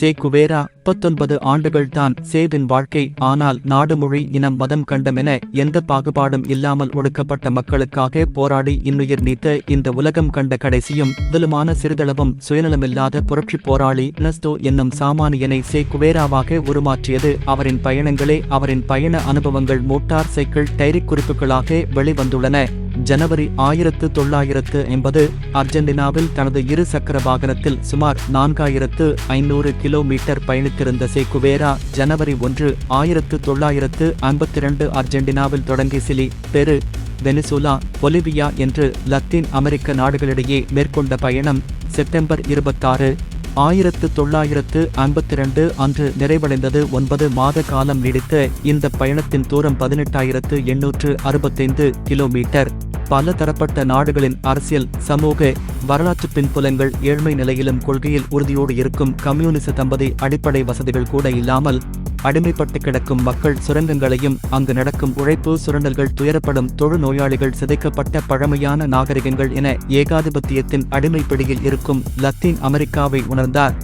சே Guerra முப்பத்தொன்பது ஆண்டுகள்தான் சேவின் வாழ்க்கை ஆனால் நாடு மொழி இனம் மதம் கண்டமென எந்த பாகுபாடும் இல்லாமல் ஒடுக்கப்பட்ட மக்களுக்காக போராடி இன்னுயிர் நீத்த இந்த உலகம் கண்ட கடைசியும் முதலுமான சிறிதளவும் சுயநலமில்லாத புரட்சி போராளி நஸ்தோ என்னும் சாமானியனை சே குவேராவாக உருமாற்றியது. அவரின் பயணங்களே அவரின் பயண அனுபவங்கள் மோட்டார் சைக்கிள் டைரி குறிப்புகளாக வெளிவந்துள்ளன. ஜனவரி ஆயிரத்து தொள்ளாயிரத்து எண்பது அர்ஜென்டினாவில் தனது இரு சக்கர வாகனத்தில் சுமார் நான்காயிரத்து ஐநூறு கிலோமீட்டர் பயணித்திருந்த சே குவேரா ஜனவரி ஒன்று ஆயிரத்து தொள்ளாயிரத்து ஐம்பத்தி இரண்டு அர்ஜென்டினாவில் தொடங்கி சிலி பெரு வெனிசுலா பொலிவியா என்று லத்தீன் அமெரிக்க நாடுகளிடையே மேற்கொண்ட பயணம் செப்டம்பர் இருபத்தாறு ஆயிரத்து தொள்ளாயிரத்து ஐம்பத்தி இரண்டு அன்று நிறைவடைந்தது. ஒன்பது மாத காலம் நீடித்த இந்த பயணத்தின் தூரம் பதினெட்டாயிரத்து எண்ணூற்று அறுபத்தைந்து கிலோமீட்டர். பல தரப்பட்ட நாடுகளின் அரசியல் சமூக வரலாற்று பின்புலங்கள் ஏழ்மை நிலையிலும் கொள்கையில் உறுதியோடு இருக்கும் கம்யூனிச தம்பதி அடிப்படை வசதிகள் கூட இல்லாமல் அடிமைப்பட்டு கிடக்கும் மக்கள் சுரங்கங்களையும் அங்கு நடக்கும் உழைப்பு சுரண்டல்கள் துயரப்படும் தொழு நோயாளிகள் சிதைக்கப்பட்ட பழமையான நாகரிகங்கள் என ஏகாதிபத்தியத்தின் அடிமைப்பிடியில் இருக்கும் லத்தீன் அமெரிக்காவை உணர்ந்தார்.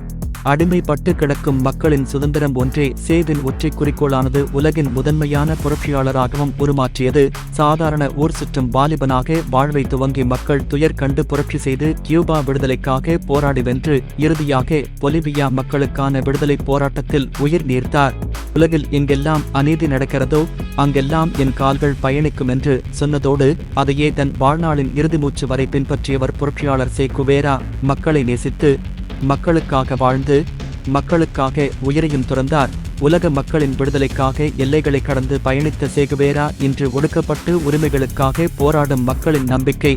அடிமைப்பட்டு கிடக்கும் மக்களின் சுதந்திரம் ஒன்றே சேவின் ஒற்றை குறிக்கோளானது உலகின் முதன்மையான புரட்சியாளராகவும் உருமாற்றியது. சாதாரண ஊர் சுற்றும் வாலிபனாக வாழ்வை துவங்கி மக்கள் துயர் கண்டு புரட்சி செய்து கியூபா விடுதலைக்காக போராடி வென்று இறுதியாக பொலிவியா மக்களுக்கான விடுதலை போராட்டத்தில் உயிர் நீர்த்தார். உலகில் எங்கெல்லாம் அநீதி நடக்கிறதோ அங்கெல்லாம் என் கால்கள் பயணிக்கும் என்று சொன்னதோடு அதையே தன் வாழ்நாளின் இறுதி மூச்சு வரை பின்பற்றியவர் புரட்சியாளர் சே குவேரா மக்களை நேசித்து மக்களுக்காக வாழ்ந்து மக்களுக்காக உயிரையும் துறந்தார். உலக மக்களின் விடுதலைக்காக எல்லைகளை கடந்து பயணித்த சேகுவேரா இன்று ஒடுக்கப்பட்டு உரிமைகளுக்காக போராடும் மக்களின் நம்பிக்கை.